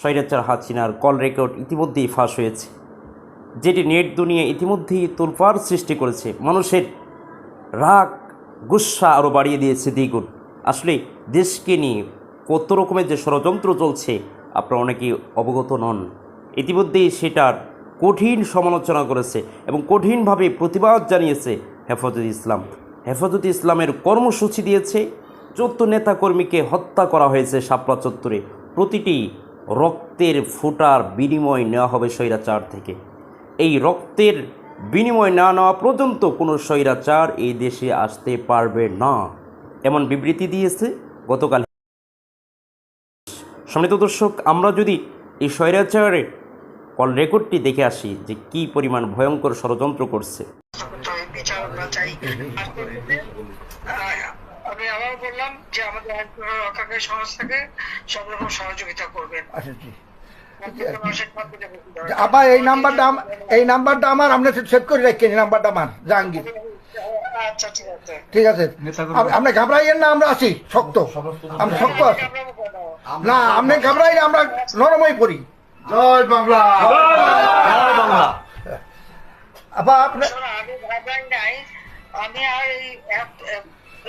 স্বৈরাচার হাসিনার call record ইতিমধ্যেই ফাঁস হয়েছে। যেটি নেট দুনিয়া ইতিমধ্যেই তোলপাড় সৃষ্টি করেছে। মানুষের রাগ, গুসা আরও বাড়িয়ে দিয়েছে দ্বিগুণ। আসলে দেশকে নিয়ে কত রকমের যে ষড়যন্ত্র চলছে, আপনারা অনেকেই অবগত নন। ইতিমধ্যেই সেটার কঠিন সমালোচনা করেছে এবং কঠিনভাবে প্রতিবাদ জানিয়েছে হেফাজত ইসলাম। হেফাজত ইসলামের কর্মসূচি দিয়েছে। চোদ্দ নেতাকর্মীকে হত্যা করা হয়েছে শাপলা চত্বরে। প্রতিটি রক্তের ফোটার বিনিময় নেওয়া হবে স্বৈরাচার থেকে। এই রক্তের বিনিময় না নেওয়া পর্যন্ত কোনো স্বৈরাচার এই দেশে আসতে পারবে না, এমন বিবৃতি দিয়েছে গতকাল। সম্মানিত দর্শক, আমরা যদি এই স্বৈরাচারের কল রেকর্ডটি দেখে আসি যে কি পরিমাণ ভয়ঙ্কর ষড়যন্ত্র করছে। আমি আবার বললাম যে আমাদের রক্ষাকারী সংস্থাকে সব রকম সহযোগিতা করবেন। আচ্ছা জি। দেবেন। আবার এই নাম্বারটা এই নাম্বারটা আমার আপনি সেভ করে রাখেন এই নাম্বারটা আমার জাহাঙ্গীর। আচ্ছা ঠিক আছে। ঠিক আছে। আপ- আপনি ঘাবড়াইয়েন না আমরা আছি শক্ত। আমরা শক্ত আছি। না আপনি ঘাবড়াই আমরা নরমই পড়ি। জয় বাংলা। আবার আপনি আমি আমি আর এই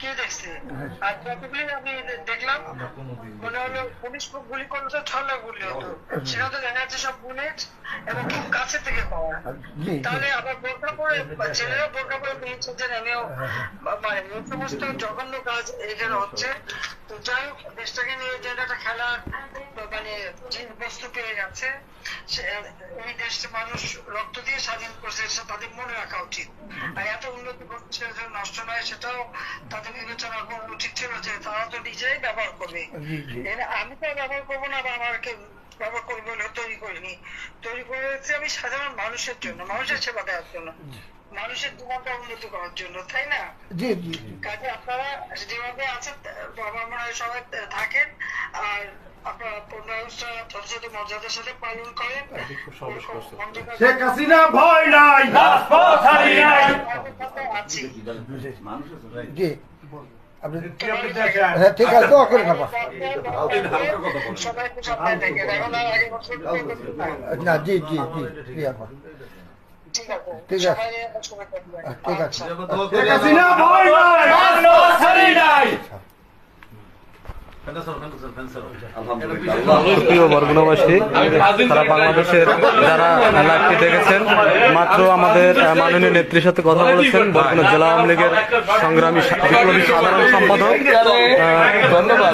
কে দেখছে? আর যতগুলি আমি দেখলাম মনে হলো পুলিশ গুলি করল তো ঠান্ডা গুলি হতো। সেটা তো দেখা যাচ্ছে সব বুলেট এবং খুব কাছে থেকে পাওয়া। তাহলে আবার বোরকা পরে ছেলেরা বোরকা পরে যে আমিও মানে এই সমস্ত জঘন্য কাজ এখানে হচ্ছে। তো যাই হোক দেশটাকে নিয়ে যে একটা খেলার মানে যে বস্তু পেয়ে যাচ্ছে সে এই দেশে মানুষ রক্ত দিয়ে স্বাধীন করছে সেটা তাদের মনে রাখা উচিত। আর এত উন্নতি করছে নষ্ট নয় সেটাও তাদের বিবেচনা করা উচিত ছিল যে তারা তো নিজেই ব্যবহার করবে। জি জি। আমি তো ব্যবহার করব না বা আমাকে ব্যবহার করব বলে তৈরি করিনি। তৈরি করেছি আমি সাধারণ মানুষের জন্য মানুষের সেবা দেওয়ার জন্য। মানুষের জীবনটা উন্নতি করার জন্য তাই না? জি জি জি। কাজে আপনারা যেভাবে আছেন বাবা হয় সবাই থাকেন আর আপনারা ব্যবস্থা যথাযথ মর্যাদার সাথে পালন করেন। অন্ধকার- শেখ হাসিনা ভয় নাই রাজপথ হারি নাই। আমাদের সাথে আছি। জি। আপনি কি আপনি দেখেন? হ্যাঁ ঠিক আছে দোয়া করে বছর না জি জি জি জি আপা। মাত্র আমাদের মাননীয় নেত্রীর সাথে কথা বলেছেন বরগুনা জেলা আওয়ামী লীগের সংগ্রামী বিপ্লবী সাধারণ সম্পাদক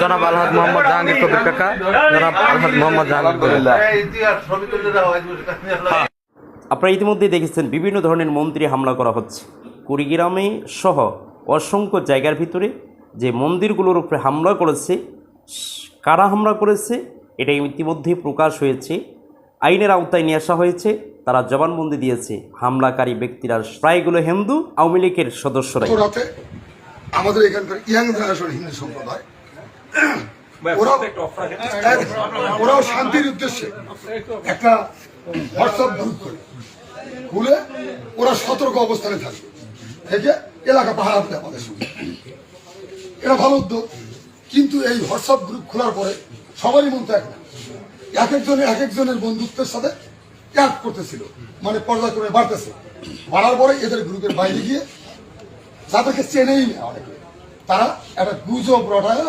জনাব আলহাদ মোহাম্মদ জাহাঙ্গীর কবির কাকা, জনাব আলহাদ মোহাম্মদ জাহাঙ্গীর আপনারা ইতিমধ্যেই দেখেছেন বিভিন্ন ধরনের মন্দিরে হামলা করা হচ্ছে। কুড়িগ্রামে সহ অসংখ্য জায়গার ভিতরে যে মন্দিরগুলোর উপরে হামলা করেছে কারা হামলা করেছে এটা ইতিমধ্যেই প্রকাশ হয়েছে। আইনের আওতায় নিয়ে আসা হয়েছে তারা জবানবন্দি দিয়েছে। হামলাকারী ব্যক্তিরা প্রায়গুলো হিন্দু আওয়ামী লীগের সদস্যরাই। আমাদের এখানকার ইয়াং জেনারেশন হিন্দু সম্প্রদায় ওরাও শান্তির উদ্দেশ্যে একটা হোয়াটসঅ্যাপ গ্রুপ করে। খুলে ওরা সতর্ক অবস্থানে থাকবে থেকে এলাকা পাহারা দেয় আমাদের সঙ্গে। এটা ভালো উদ্যোগ। কিন্তু এই হোয়াটসঅ্যাপ গ্রুপ খোলার পরে সবারই মন তো এক না। এক একজনের এক একজনের বন্ধুত্বের সাথে অ্যাড করতেছিল। মানে পর্যায়ক্রমে বাড়তেছে। বাড়ার পরে এদের গ্রুপের বাইরে গিয়ে যাদেরকে চেনেই না অনেকে তারা একটা গুজব রটায়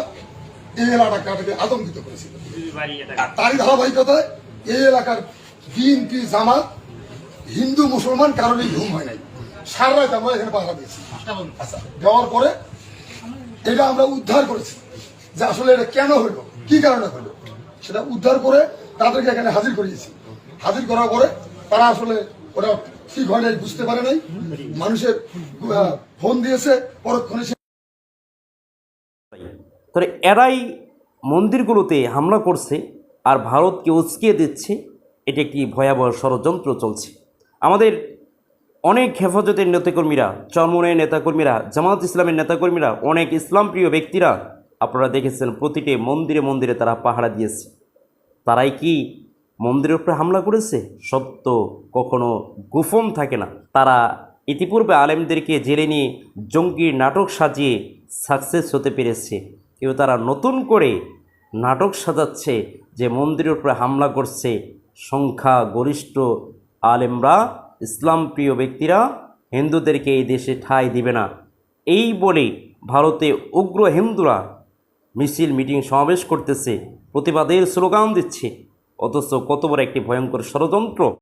এই এলাকাটাকে আতঙ্কিত করেছিল। তারই ধারাবাহিকতায় এই এলাকার বিএনপি জামাত হিন্দু মুসলমান কারণেই ঘুম হয় নাই। সারা রাত আমরা এখানে পাহারা দিয়েছি। আচ্ছা দেওয়ার পরে এটা আমরা উদ্ধার করেছি। যে আসলে এটা কেন হলো? কি কারণে হলো? সেটা উদ্ধার করে তাদেরকে এখানে হাজির করিয়েছি। হাজির করার পরে তারা আসলে ওটা ঠিক হয় নাই, বুঝতে পারে নাই। মানুষের ফোন দিয়েছে, পরক্ষণে তবে এরাই মন্দিরগুলোতে হামলা করছে আর ভারতকে উস্কিয়ে দিচ্ছে। এটি একটি ভয়াবহ ষড়যন্ত্র চলছে। আমাদের অনেক হেফাজতের নেতাকর্মীরা চরমনের নেতাকর্মীরা, জামাত ইসলামের নেতাকর্মীরা, অনেক ইসলামপ্রিয় ব্যক্তিরা, আপনারা দেখেছেন প্রতিটি মন্দিরে মন্দিরে তারা পাহারা দিয়েছে। তারাই কি মন্দিরের উপরে হামলা করেছে? সত্য কখনো গোপন থাকে না। তারা ইতিপূর্বে আলেমদেরকে জেলে নিয়ে জঙ্গির নাটক সাজিয়ে সাকসেস হতে পেরেছে। কিন্তু তারা নতুন করে নাটক সাজাচ্ছে যে মন্দিরের উপরে হামলা করছে সংখ্যা গরিষ্ঠ আলেমরা, ইসলাম প্রিয় ব্যক্তিরা, হিন্দুদেরকে এই দেশে ঠাঁই দিবে না। এই বলে ভারতে উগ্র হিন্দুরা মিছিল, মিটিং সমাবেশ করতেছে, প্রতিবাদের স্লোগান দিচ্ছে। অথচ কত বড় একটি ভয়ঙ্কর ষড়যন্ত্র।